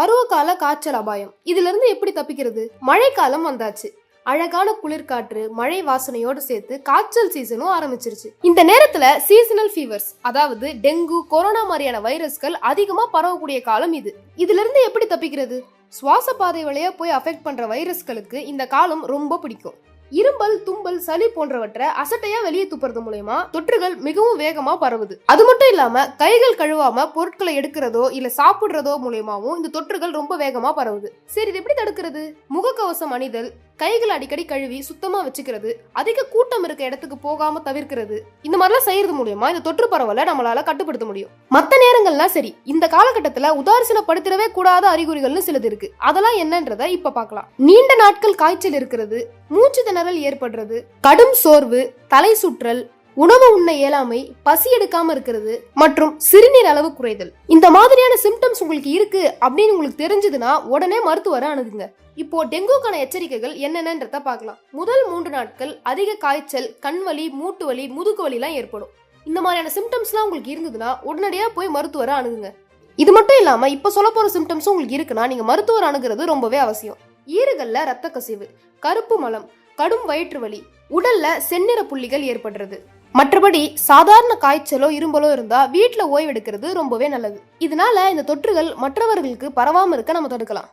பருவகால காய்ச்சல் அபாயம். இதுல இருந்து எப்படி தப்பிக்கிறது? மழைக்காலம் வந்தாச்சு. அழகான குளிர்காற்று மழை வாசனையோடு சேர்த்து காய்ச்சல் சீசனும் ஆரம்பிச்சிருச்சு. இந்த நேரத்துல சீசனல் ஃபீவர்ஸ் அதாவது டெங்கு கொரோனா மாதிரியான வைரஸ்கள் அதிகமா பரவக்கூடிய காலம் இது. இதுல இருந்து எப்படி தப்பிக்கிறது? சுவாச பாதை வழியா போய் அஃபெக்ட் பண்ற வைரஸ்களுக்கு இந்த காலம் ரொம்ப பிடிக்கும். இரும்பல் தும்பல் சளி போன்றவற்றை அசட்டையா வெளியே துப்புறது மூலயமா தொற்றுகள் மிகவும் வேகமா பரவுது. அது மட்டும் இல்லாம கைகள் கழுவாம பொருட்களை எடுக்கிறதோ இல்ல சாப்பிடுறதோ மூலயமாவும் இந்த தொற்றுகள் ரொம்ப வேகமா பரவுது. சரி இது எப்படி தடுக்கிறது? முகக்கவசம் அணிதல் கைகளை அடிக்கடி கழுவி சுத்தமாக வச்சுக்கிறது அதிக கூட்டம் இருக்க இடத்துக்கு போகாம தவிர்க்கிறது. இந்த மாதிரிலாம் செய்யறது மூலியமா இந்த தொற்று பரவலை நம்மளால கட்டுப்படுத்த முடியும். மற்ற நேரங்கள்லாம் சரி இந்த காலகட்டத்தில் உதாசீனப்படுத்திடவே கூடாத அறிகுறிகள்னு சிலது இருக்கு. அதெல்லாம் என்னன்றத இப்ப பார்க்கலாம் நீண்ட நாட்கள் காய்ச்சல் இருக்கிறது மூச்சு திணறல் ஏற்படுறது கடும் சோர்வு தலை சுற்றல் உணவு உண்ண இயலாமை பசி எடுக்காம இருக்கிறது மற்றும் சிறுநீர் அளவு குறைதல். இந்த மாதிரியான சிம்டம்ஸ் உங்களுக்கு இருக்கு அப்படின்னு உங்களுக்கு தெரிஞ்சதுன்னா உடனே மருத்துவரை அணுகுங்க. இப்போ டெங்குக்கான எச்சரிக்கைகள் என்னென்னன்றத பார்க்கலாம். முதல் மூன்று நாட்கள் அதிக காய்ச்சல் கண் வலி மூட்டு வலி முதுகு வலிலாம் ஏற்படும். இந்த மாதிரியான சிம்டம்ஸ்லாம் உங்களுக்கு இருந்ததுன்னா உடனடியாக போய் மருத்துவரை அணுகுங்க. இது மட்டும் இல்லாமல் இப்போ சொல்ல போகிற சிம்டம்ஸும் உங்களுக்கு இருக்குன்னா நீங்கள் மருத்துவர் அணுகிறது ரொம்பவே அவசியம். ஈறுகளில் ரத்த கசிவு கருப்பு மலம் கடும் வயிற்று வலி உடல்ல செந்நிற புள்ளிகள் ஏற்படுறது. மற்றபடி சாதாரண காய்ச்சலோ இரும்பலோ இருந்தா வீட்டில் ஓய்வெடுக்கிறது ரொம்பவே நல்லது. இதனால இந்த தொற்றுகள் மற்றவர்களுக்கு பரவாம இருக்க நம்ம தடுக்கலாம்.